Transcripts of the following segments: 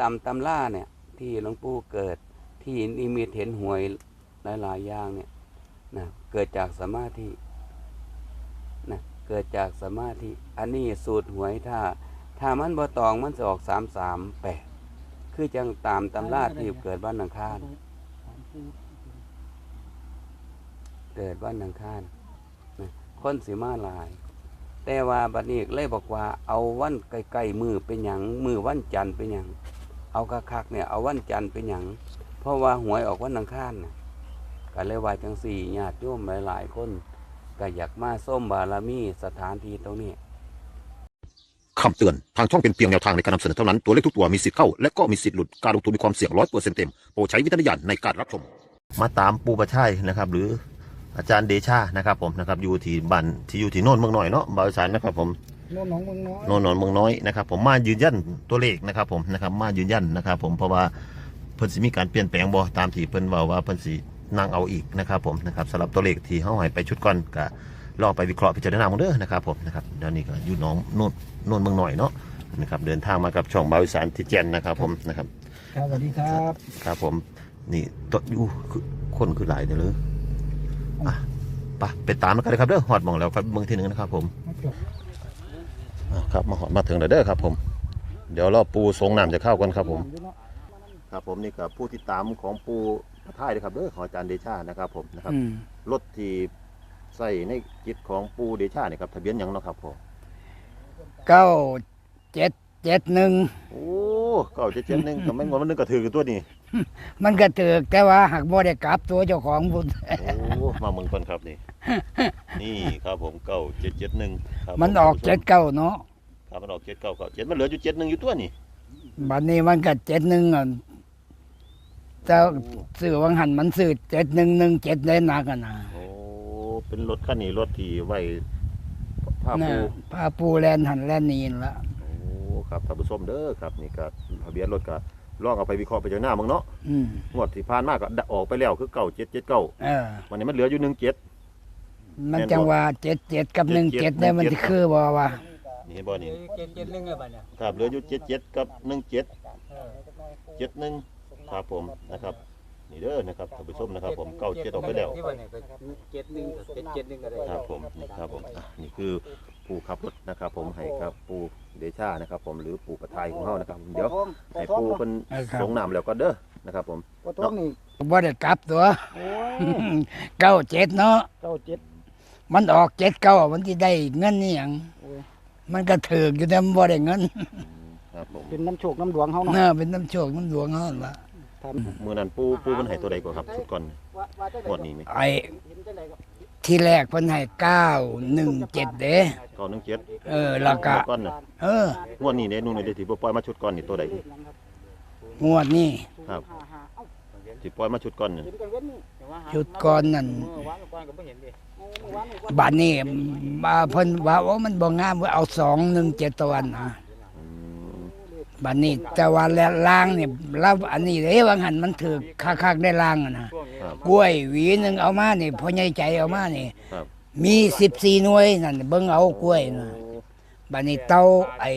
ตามตำล่าเนี่ย ที่หลวงปู่เกิดที่นิมิตเห็นหวยหลายๆอย่างเนี่ยนะเกิดจากสมาธินะเกิดจากสมาธิ อันนี้สูตรหวยถ้า ถ้ามันบ่ตองมันจะออกสามสามแปดคือจังตามตำราที่เกิดวันอังคาร เกิดวันอังคารนะคนสิมาหลาย แต่ว่าบัดนี้เลยบอกว่าเอาวันใกล้ๆมือเป็นหยังมือวันจันทร์เป็นหยัง เอาคักๆเนี่ยเอาวันจันทร์เป็นหยังเพราะว่าหวยออกวันอังคารน่ะก็เลยว่าจังสี่ญาติโยมหลายๆคนก็อยากมาส้มบารมีสถานที่ตรงนี้คำเตือน ทางช่องเป็นเพียงแนวทางในการนำเสนอเท่านั้น ตัวเลขทุกตัวมีสิทธิ์เข้า และก็มีสิทธิ์หลุด การลงทุนมีความเสี่ยงร้อยเปอร์เซ็นต์เต็ม โปรดใช้วิจารณญาณในการรับชม มาตามปูประชัยนะครับ หรืออาจารย์เดชานะครับผมนะครับอยู่ที่บ้านที่อยู่ที่โน่นเมืองหน่อยเนาะบาวสารนะครับผม โน่นหนองเมืองน้อยโน่นนอนเมืองน้อยนะครับผมมายืนยันตัวเลขนะครับผมนะครับมายืนยันนะครับผมเพราะว่าเพิ่นสิมีการเปลี่ยนแปลงบ่ตามที่เพิ่นเว้าว่าเพิ่นสินั่งเอาอีกนะครับผมนะครับสำหรับตัวเลขที่เฮาให้ไปชุดก่อนก็รอไปวิเคราะห์พิจารณาหมดเด้อนะครับผมนะครับเดี๋ยวนี้ก็อยู่หน้องโน่นโน่นเมืองน้อยเนาะนะครับเดินทางมากับช่องบาวอีสานที่แจนนะครับผมนะครับครับสวัสดีครับครับผมนี่ตัวอยู่คือคนคือหลายเด้อเลยอะไปไปตามกันเลยครับเด้อฮอดหมองแล้วครับเมืองที่หนึงนะครับผม มาจบอ่า ครับมาหอดมาถึงแล้วเด้อครับ ผม เดี๋ยวรอปูสงน้ำจะเข้ากันครับผม ครับผมนี่กับผู้ที่ตามของปูพระท่ายนะครับเด้อของอาจารย์เดชานะครับ ผมนะครับอืมรถที่ใส่ในจิตของปูเดชาเนี่ยครับทะเบียนหยังเนาะครับผมเก้าเจ็ดเจ็ดหนึ่งโอ้เก่าเจ็ดเจ็ดหนึ่งก็ไม่งงมันนึงก็ถือกันตัวนี้มันก็ถือกแต่ว่าหักบ่ได้กลับตัวเจ้าของบุญโอ้ มาเมืองคนครับนี่ นี่ครับผมเก่าเจ็ดเจ็ดหนึ่งครับมันออกเจ็ดเก้าเนาะครับมันออกเจ็ดเก้าเก้าเจ็ดมันเหลืออยู่เจ็ดหนึ่งอยู่ตัวนี่บัดนี้มันก็เจ็ดหนึ่งอะเจ้าซื้อวังหันมันซื้อเจ็ดหนึ่งหนึ่งเจ็ดเลยหนักกันนะโอ้เป็นรถคันนี้รถที่ไว้ผ้าน่ะปูพาปูแลนหันแลนนีนละโอ้ครับท่านผู้ชมเด้อครับนี่ก็ทะเบียนรถก็ ลองเอาไปวิเคราะห์ไปเจาหน้ามึงเนาะอืมงวดที่ผ่านมาก็ออกไปแล้วคือเก่าเจ็ดเจ็ดเก้าเออ วันนี้มันเหลืออยู่หนึ่งเจ็ด มันจังว่าเจ็ดเจ็ดกับหนึ่งเจ็ดได้มันสิคือบ่ว่า นี่เห็นบ่นี่เจ็ดเจ็ดหนึ่งเลยบัดเนี่ยครับเหลืออยู่เจ็ดเจ็ดกับหนึ่งเจ็ดเจ็ดหนึ่งครับผมนะครับ นี่เด้อนะครับท่านผู้ชมนะครับ ผมเก้าเจ็ดออกไปแล้ว ที่บัดเนี่ยก็เจ็ดหนึ่งเจ็ดเจ็ดหนึ่งก็ได้ครับผมนี่ครับผมอะนี่คือผู้ขับรถนะครับ ผมให้ครับปูเดชานะครับ ผมหรือปูประทายของเขานะครับเดี๋ยวให้ปูเป็นสงน้ำแล้วก็เด้อนะครับ ผมปท้องนี่บ่ได้กลับตัวโอ้ยเก้าเจ็ดเนาะเก้าเจ็ด มันออกเจ็ดเก้ามันที่ได้เงินนี่หยังโอ้ย มันก็ถือกอยู่แต่มันบ่ได้เงินครับผมเป็นน้ำโชคน้ำดวงเขาเนาะน่าเป็นน้ำโชคน้ำดวงเขาหั่นละ มือนั้นปูปูมันให้ตัวใดก่อนครับชุดก่อนงวดนี้ไหมไอ้ที่แรกเพิ่นให้เก้าหนึ่งเจ็ดเด้เก้าหนึ่งเจ็ดเออแล้วก็ก่อนน่ะเอองวดนี้เนี่ยนู่นเนี่ยที่ปล่อยมาชุดก่อนนี่ตัวใดงวดนี้ครับที่ปล่อยมาชุดก่อนนี่ชุดก่อนนั่นเมื่อวานก่อนก็ไม่เห็นดิบัดนี้มาเพิ่นว่าโอ้มันบ่งามว่าเอาสองหนึ่งเจ็ดตะวันนะอืม บัดนี้แต่ว่าแล้วล่างนี่รับอันนี้เด้ว่าหันมันถือคักๆได้ล่างอะนะช่วงนี้ครับ กล้วยหวีหนึงเอามานี่พ่อใหญ่ใจเอามานี่ครับ มี14หน่วยนั่นเบิ่งเอากล้วยน่ะบัดนี้เต้าไอ้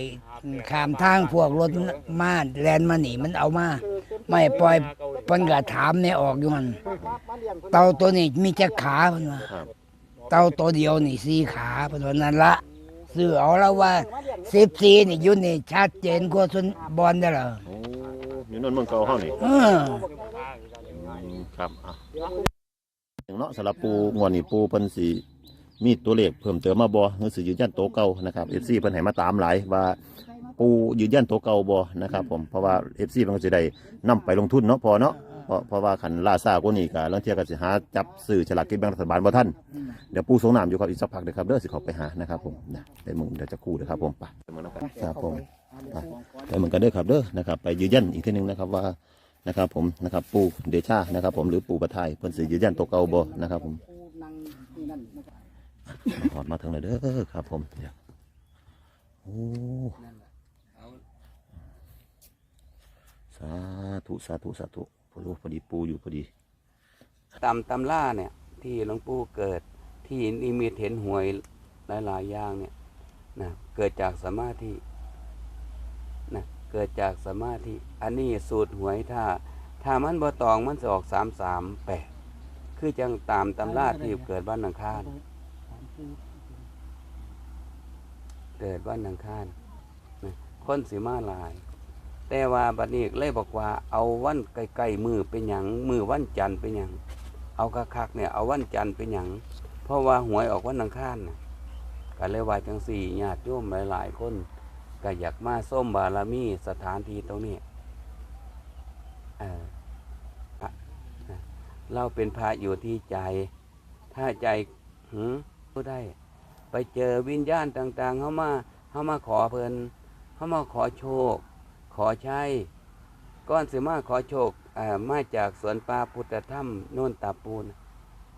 ข้ามทางพวกรถมาแลนมาหนีมันเอามา ไม่ปล่อยเพิ่นก็ถามเนี่ยออกอยู่หั่นเต่าตัวนี้มีจักขาเพิ่นว่าครับ เต่าตัวเดียวนี่สี่ขาเพิ่นว่านั่นละ ซื้อเอาแล้วว่า14นี่อยู่นี่ชัดเจนกว่าส่วนบอลได้อเหรอโอ้อยู่นั่นเมืองเก่าเฮานี่ เอออืมครับอะถึงเนาะสำหรับปูงวดนี้ปูเพิ่นสิมีตัวเลขเพิ่มเติมมาบ่หรือสิยืนยันตัวเก่านะครับ FC เพิ่นให้มาตามหลายว่าปูยืนยันตัวเก่าบ่นะครับผมเพราะว่า FC เพิ่นก็สิได้นำไปลงทุนเนาะพอเนาะ เพราะเพราะว่าขันล่าซ่ากว่านี้ก็ลางเที่ยก็สิหาจับซื้อฉลากกินแบ่งรัฐบาลบ่ทันเดี๋ยวปูสงน้ำอยู่ครับอีกสักพักเด้อครับเด้อสิเข้าไปหานะครับผมนะไปมึงเดี๋ยวจะคู่เด้อครับผมไปไปมึงนะครับครับผมไปเหมือนกันเด้อครับเด้อนะครับไปยืนยันอีกทีหนึงนะครับว่านะครับผมนะครับปูเดชานะครับ ผมหรือปูปะไทยเพิ่นสิยืนยันตัวเก่าบ่นะครับผมมาหอดมาถึงเลยเด้อครับ ผมเดี๋ยวโอ้สาธุสาธุสาธุพอ รู้พอดีปูอยู่พอดีตามตำล่าเนี่ย ที่หลวงปู่เกิดที่นิมิตเห็นหวยหลายๆอย่างเนี่ยนะเกิดจากสมาธินะเกิดจากสมาธิ อันนี้สูตรหวยถ้า ถ้ามันบ่ตองมันจะออกสามสามแปดคือจังตามตำราที่เกิดวันอังคารเกิดวันอังคารนะคนสิมาหลาย แต่ว่าบัดนี้เลยบอกว่า เอาวันใกลๆมือเป็นหยังมือวันจันทร์เป็นหยังเอาคักๆเนี่ยเอาวันจันทร์เป็นหยังเพราะว่าหวยออกวันอังคารนะก็เลยว่าจังสี่ญาติโยมหลายๆคนก็อยากมาส้มบารมีสถานที่ตรงนี้เออเราเป็นพระอยู่ที่ใจ ถ้าใจหืมก็ได้ ไปเจอวิญญาณต่างๆเข้ามาเข้ามาขอเพลินเข้ามาขอโชค ขอใช้ก้อนสิมาขอโชคมาจากสวนป่าพุทธธรรมโน่นตาปูน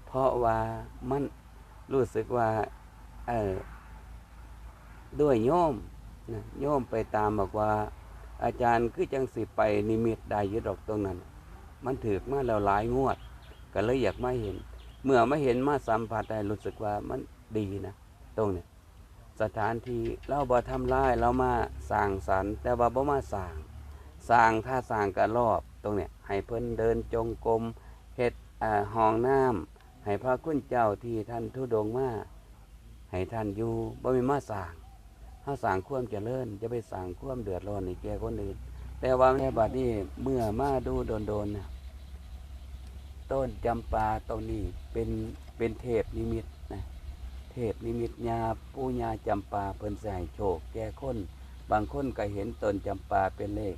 เพราะว่ามันรู้สึกว่าด้วยโยมนะโยมไปตามบอกว่า อาจารย์คือจังสิไปนิมิตได้ยึดดอกตรงนั้น มันถือมาแล้วหลายงวด ก็เลยอยากมาเห็น เมื่อมาเห็นมาสัมผัสได้รู้สึกว่ามันดีนะ ตรงเนี้ย สถานที่เราบ่ทำลายเรามาสร้างสรรค์ แต่ว่าบ่มาสร้างสร้างถ้าสร้างกันรอบตรงเนี้ยให้เพิ่นเดินจงกรมเฮ็ดห้องน้ำให้พระคุณเจ้าที่ท่านทุดงมาให้ท่านอยู่บ่มีมาสร้างเฮาสร้างความเจริญจะไปสร้างความเดือดร้อนให้แก่คนอื่นแต่ว่าในบัดนี้เมื่อมาดูโดนๆนะต้นจำปาต้นนี้เป็นเป็นเทพนิมิต พนิมิตญาปูญาจำปาเพิ่นใส่โชค แก่คนบางคนก็เห็นต้นจำปาเป็นเลข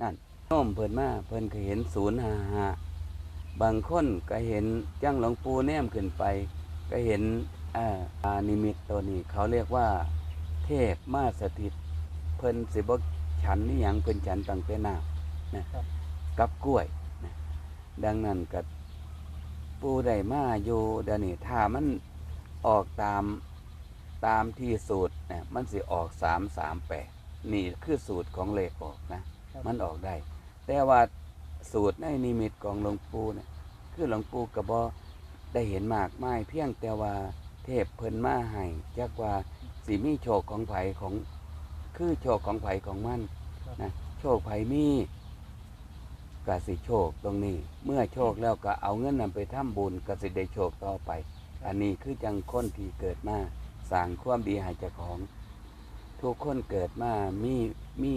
นั่นโน้มเพิ่นมาเพิ่นก็เห็นศูนย์ห้าห้าบางคนก็เห็นจังหลวงปูแนมขึ้นไป ก็เห็นอ่าอานิมิตตัวนี้ เขาเรียกว่า เทพมาสถิต เพิ่นสิบฉันนี่ยังเพิ่นฉันตั้งแต่น้ำนะกับกล้วยนะดังนั้นกับปูได้มาอยู่เดี๋ยวนี้ถ้ามัน ออกตามตามที่สูตรเนี่ยมันสิออกสามสามแปดนี่คือสูตรของเลขออกนะ มันออกได้ แต่ว่าสูตรในนิมิตของหลวงปู่เนี่ยคือหลวงปู่กระบอได้เห็นมากไม้เพียงแต่ว่าเทพเพิ่นมาให้จักว่าสีมีโชคของไผของคือโชคของไผของมันนะโชคไผมีกสิโชคตรงนี้ เมื่อโชคแล้วก็เอาเงินนำไปทำบุญกสิได้โชคต่อไป อันนี้คือจังคนที่เกิดมาสร้างความดีให้เจ้าของ ทุกคนเกิดมามีมี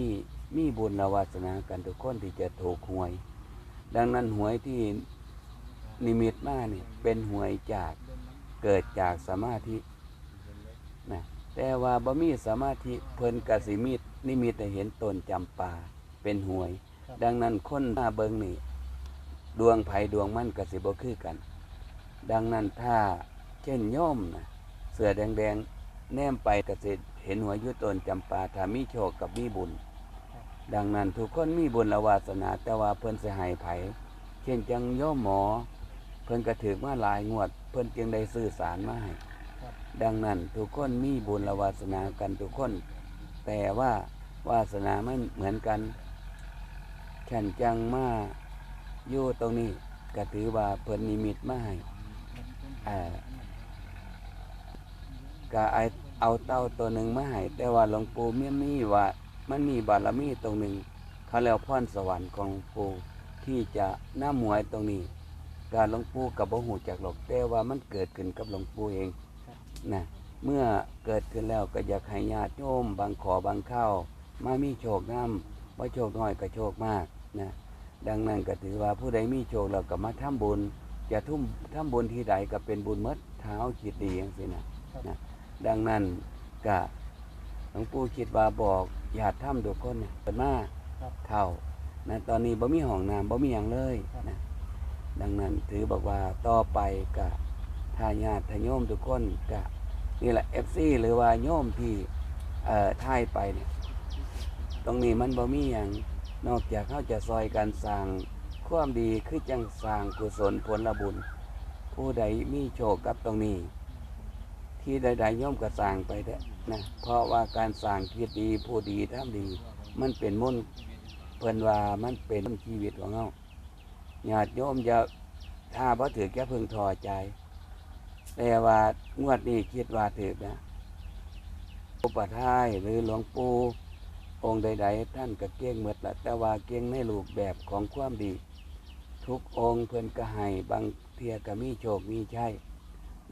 มีบุญและวาสนากันทุกคนที่จะถูกหวย ดังนั้นหวยที่นิมิตมาเนี่ยเป็นหวยจากเกิดจากสมาธินะแต่ว่าบ่มีสมาธิเพิ่นกสิมิตนิมิตเห็นตนจำปาเป็นหวย ดังนั้นคนมาเบิงนี่ดวงไผดวงมันกสิบ่คือกัน ดังนั้นถ้า เช่นโยมนะเสือแดงๆ แนมไปกสิเห็นหัวอยุตนจำปาถ้ามีโชคกับมีบุญ ดังนั้นทุกคนมีบุญและวาสนาแต่ว่าเพิ่นสิให้ไผเช่นจังโยมหมอ เพิ่นกระถือมาหลายงวด เพิ่นจึงได้สื่อสารมาให้ดังนั้นทุกคนมีบุญและวาสนากันทุกคน แต่ว่าวาสนาไม่เหมือนกัน ฉันจังมาอยู่ตรงนี้ก็ถือว่าเพิ่นนิมิตมาให้เอ่อ ก็ไอเอาเต้าตัวหนึ่งมาให้แต่ว่าหลวงปู่เมียมีว่ามันมีบารมีตรงหนึ่งเขาเรียกพรสวรรค์ของหลวงปู่ที่จะหน้ำหมวยตรงนี้ การหลวงปู่กับบ่หูจักหรอกแต่ว่ามันเกิดขึ้นกับหลวงปู่เองนะเมื่อเกิดขึ้นแล้วก็อยากให้ญาติโยมบางขอบางเข้ามามีโชคน้ำว่าโชคน้อยก็โชคมากนะดังนั้นก็ถือว่าผู้ใดมีโชคเราก็มาทำบุญจะทุ่มทำบุญที่ใดก็เป็นบุญหมดเท้าคิดดีอย่างสินะนะ ดังนั้นก็หลวงปู่คิดว่าบอกญาติถ้ำทุกคนเนี่ยเปิดมาเข้านะตอนนี้บ่มีห้องน้ำบ่มีอย่างเลยนะดังนั้นถือบอกว่าต่อไปก็ถ้าญาติถ้าโยมทุกคนก็นี่แหละเอฟซีหรือว่าโยมที่เอ่อท่ายไปเนี่ยตรงนี้มันบ่มีอย่างนอกจากเขาจะซอยการสร้างความดีคือจังสร้างกุศลผลบุญ ผู้ใดมีโชคกับตรงนี้ ที่ใดๆย่อมกระสางไปเถอะนะเพราะว่าการสร้างคิดดีผู้ดีทำดี มันเป็นมนต์เพิ่นว่ามันเป็นชีวิตของเราญาติโยมจะถ้าพอถือแก่พึงทอใจ แต่ว่างวดนี้คิดว่าถือนะอุปทายหรือหลวงปู่องค์ใด ๆ ท่านก็เก่งเหมือดละแต่ว่าเก่งในรูปแบบของความดี ทุกองค์เพิ่นก็ให้บางเทียก็มีโชคมีชัย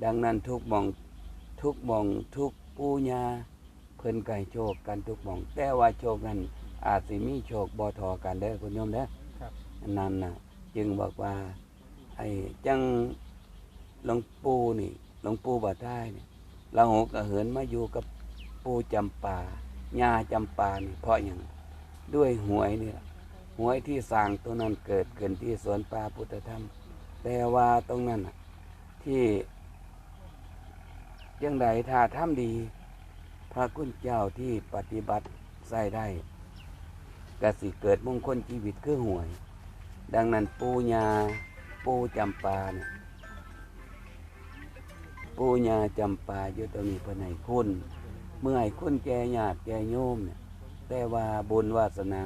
ดังนั้นทุกมอง ทุกหมองทุกปูญาเพิ่นก็ให้โชคกันทุกหมอง แต่ว่าโชคนั้นอาจสิมีโชคบ่ทอกันเด้อคุณโยมเด้อครับ นั่นน่ะ จึงบอกว่า ไอ้จังหลวงปู่นี่หลวงปู่บาได้เนี่ยเราหกเหินมาอยู่กับปู่จำปาญาจำปานี่เพราะอย่างด้วยหวยนี่ล่ะหวยที่สร้างตัวนั้นเกิดขึ้นที่สวนป่าพุทธธรรม แต่ว่าตรงนั้นน่ะที่ ยังใดถ้าทำดี พระคุณเจ้าที่ปฏิบัติใส่ได้กสิเกิดมงคลชีวิตคือหวย ดังนั้นปูญาปูจำปาเนี่ยปูญาจำปาอยู่ตรงนี้เพื่อให้คุณ เมื่อให้คุณแก่ญาติแก่โยมเนี่ยแต่ว่าบุญวาสนา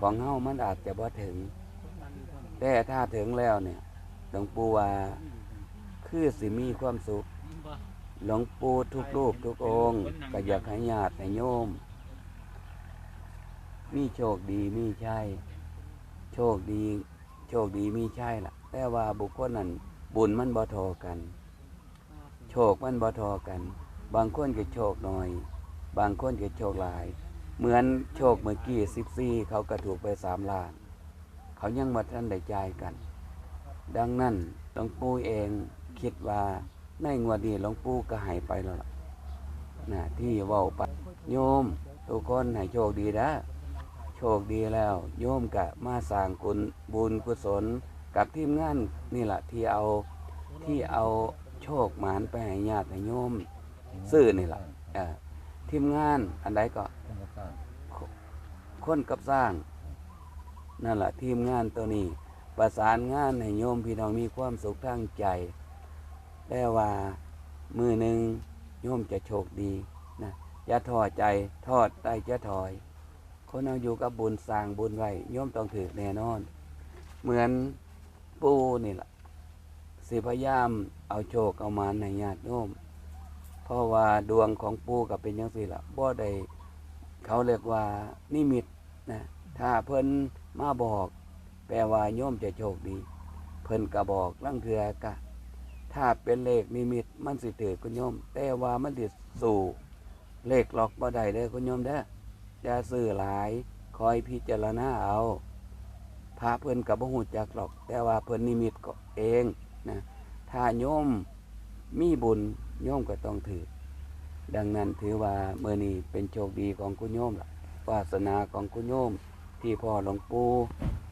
ของเฮามันอาจจะบ่ถึง แต่ถ้าถึงแล้วเนี่ยหลวงปู่ว่าคือสิมีความสุข หลวงปู่ทุกรูปทุกองค์ก็อยากให้ญาติให้โยม มีโชคดีมีใชัยโชคดี โชคดีมีใช่ล่ะ แต่ว่าบุคคลนั้นบุญมันบ่ทอกัน โชคมันบ่ทอกัน บางคนก็โชคน้อย บางคนก็โชคหลาย เหมือนโชคเมื่อกี้สิบสี่เขาก็ถูกไปสามล้าน เขายังมาท่านได้จ่ายกัน ดังนั้นหลวงปู่เองคิดว่า ในงวดนี้หลวงปู่ก็หายไปแล้วล่ะนะที่เว้าไปโยมทุกคนให้โชคดีนะโชคดีแล้ว โยมกะมาสร้างกุลบุญกุศลกับทีมงานนี่แหละที่เอาที่เอาโชคหมานไปให้ญาติให้โยมซื้อนี่แหละทีมงานอันใดก็คนกับสร้าง นั่นแหละทีมงานตัวนี้ ประสานงานให้โยมพี่น้องมีความสุขทางใจ แต่ว่า มือหนึ่งโยมจะโชคดีนะอย่าท้อใจทอดได้จะถอย คนเอาอยู่กับบุญสร้างบุญไว้โย่อมต้องถือแน่นอน เหมือนปูนี่แหละสิพยายามเอาโชคเอามาในญาติโยมเพราะว่าดวงของปูกับเป็นยังสิละบ่ได้เขาเรียกว่านิมิตนะถ้าเพิ่นมาบอก แปลว่าโยมจะโชคดี เพิ่นกระบอกลังเทือกะ ถ้าเป็นเลขนิมิตมันสิถือคุณโยม แต่ว่ามันติดสู่ เลขหลอกบ่ได้เด้อคุณโยมเด้อจะซื้อหลายคอยพิจารณาเอาพระเพิ่นกับบ่หูจักหรอก แต่ว่าเพิ่นนิมิตก็เองนะถ้าโยมมีบุญโยมก็ต้องถือ ดังนั้นถือว่าเมื่อนี้เป็นโชคดีของคุณโยมล่ะวาสนาของคุณโยมที่พ่อหลวงปู่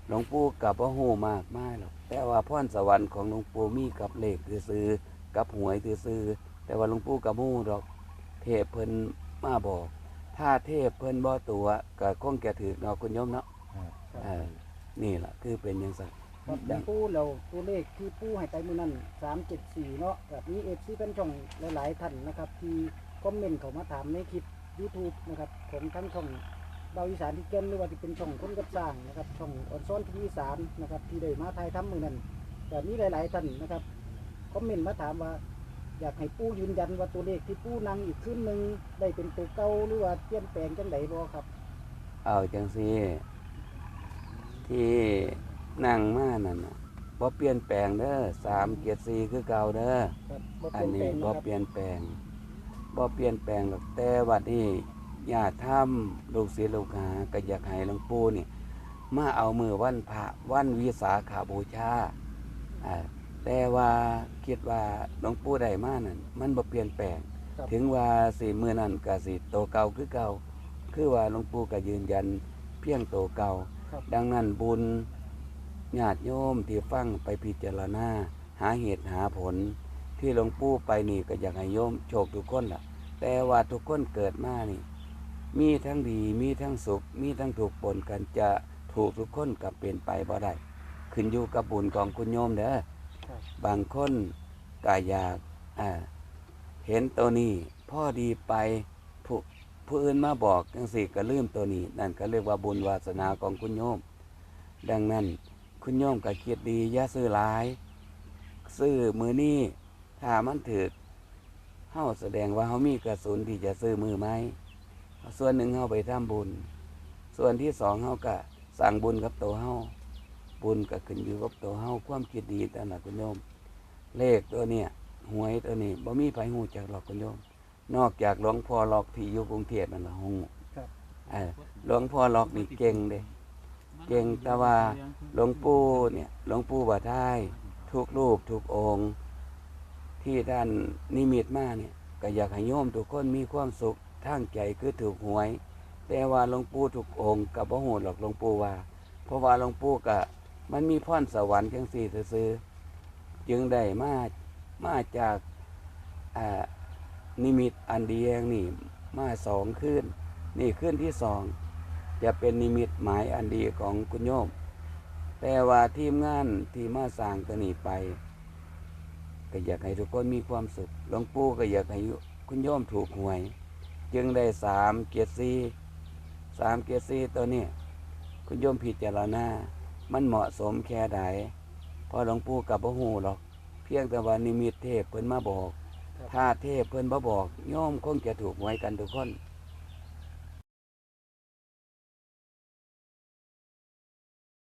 หลวงปู่กับบ่หูมากมายหรอกแต่ว่าพรสวรรค์ของหลวงปู่มีกับเลขคือซื้อๆกับหวยคือซื้อๆแต่ว่าหลวงปู่กับหูดอก เทพเพิ่นมาบอก ถ้าเทพเพิ่นบ่ตัวก็คงแก่ถือเนาะคุณโยมเนาะเออนี่ล่ะคือเป็นอย่างสักครับหลวงปู่เราตัวเลขที่ปู่ให้ไปมื้อนั้น374เนาะแบบนี้ FC เป็นช่องหลาย ๆ ท่านนะครับ ที่คอมเมนต์เข้ามาถามในคลิป YouTube นะครับของทั้งช่องเบาอีสานที่เก่นหรือว่าที่เป็นช่องคนกับสร้างนะครับช่องออนซ้อนที่อีสานนะครับ ที่ได้มาถ่ายทำมื้อนั้นแบบนี้หลาย ๆ ท่านนะครับคอมเมนต์มาถามว่า อยากให้ปู่ยืนยันว่าตัวเลขที่ปู่นั่งอีกขึ้นหนึ่งได้เป็นตัวเก่าหรือว่าเปลี่ยนแปลงจังไดบ่ครับ เอาจังซี่ที่นั่งมานั่นน่ะบ่เปลี่ยนแปลงเด้อ3 7 4คือเก่าเด้อครับบ่อัเปลี่นยนแปลนี้งบ่นะครับเปลี่ยนแปลงบ่เปลี่ยนแปลงหรอกแต่วัดนี้ ญาติธรรมลูกศิษย์ลูกหาก็อยากให้หลวงปู่นี่มาเอามือวันพระวันวิสาขาบูชาอ่าแต่ว่าคิดว่าหลวงปู่ได้มานั่นมันบ่เปลี่ยนแปลงครับถึงว่าสิมือนั่นก็สิโตเก่าคือเก่า คือว่าหลวงปู่ก็ยืนยันเพียงโตเก่าครับดังนั้นบุญญาติโยมที่ฟังไปพิจารณาหาเหตุหาผล ที่หลวงปู่ไปนี่ก็อยากให้โยมโชคทุกคนล่ะ แต่ว่าทุกคนเกิดมานี่ มีทั้งดีมีทั้งสุข มีทั้งถูกปนกันจะถูกทุกคนกับเปลี่ยนไปบ่ได้ขึ้นอยู่กับบุญของคุณโยมเด้อครับบางคนก็อยากอ่าเห็นตัวนี้พ่อดีไปผู้ผู้อื่นมาบอกจังสิก็ลืมตัวนี้ นั่นก็เรียกว่าบุญวาสนาของคุณโยม ดังนั้นคุณโยมก็คิดดีอย่าซื้อหลาย ซื้อมือนี้ถ้ามันถือเฮาแสดงว่าเฮามีกระสุนที่จะซื้อมือไหม ส่วนหนึ่งเฮาไปทำบุญ ส่วนที่สองเฮาก็สร้างบุญกับตัวเฮาบุญก็ขึ้นอยู่กับตัวเฮาความคิดดีแต่ละคุณโยม เลขตัวเนี้ยหวยตัวนี้บ่มีไผฮู้จักหรอกคุณโยม นอกจากหลวงพ่อหลอกที่อยู่กรุงเทพนั่นล่ะฮู้ครับเออหลวงพ่อหลอกนี่เก่งเด้เก่งแต่ว่าหลวงปู่เนี่ยหลวงปู่บ่ทายทุกรูปทุกองค์ ที่ท่านนิมิตมาเนี่ยก็อยากให้โยมทุกคนมีความสุข ทางใจคือถูกหวย แต่ว่าหลวงปู่ทุกองค์ก็บ่ฮู้หรอกหลวงปู่ว่า เพราะว่าหลวงปู่ก็มันมีพรสวรรค์จังซี่ซื่อจึงได้มามาจากนิมิตอันดียงนี่มาสองคืนนี่คืนที่สองจะเป็นนิมิตหมายอันดีของคุณโยม แต่ว่าทีมงานที่มาสร้างตัวนี้ไปก็อยากให้ทุกคนมีความสุขหลวงปู่ก็อยากให้คุณโยมถูกหวย จึงได้สามเกียรติซีสามเกียรติซีตัวเนี้ คุณโยมพิจารณามันเหมาะสมแค่ใดเพอหลวงปู่กับพระหูหรอก เพียงแต่ว่านิมิตเทพเพิ่นมาบอก ถ้าเทพเพิ่นบ่บอกโยมคงจะถูกหวยกันทุกคน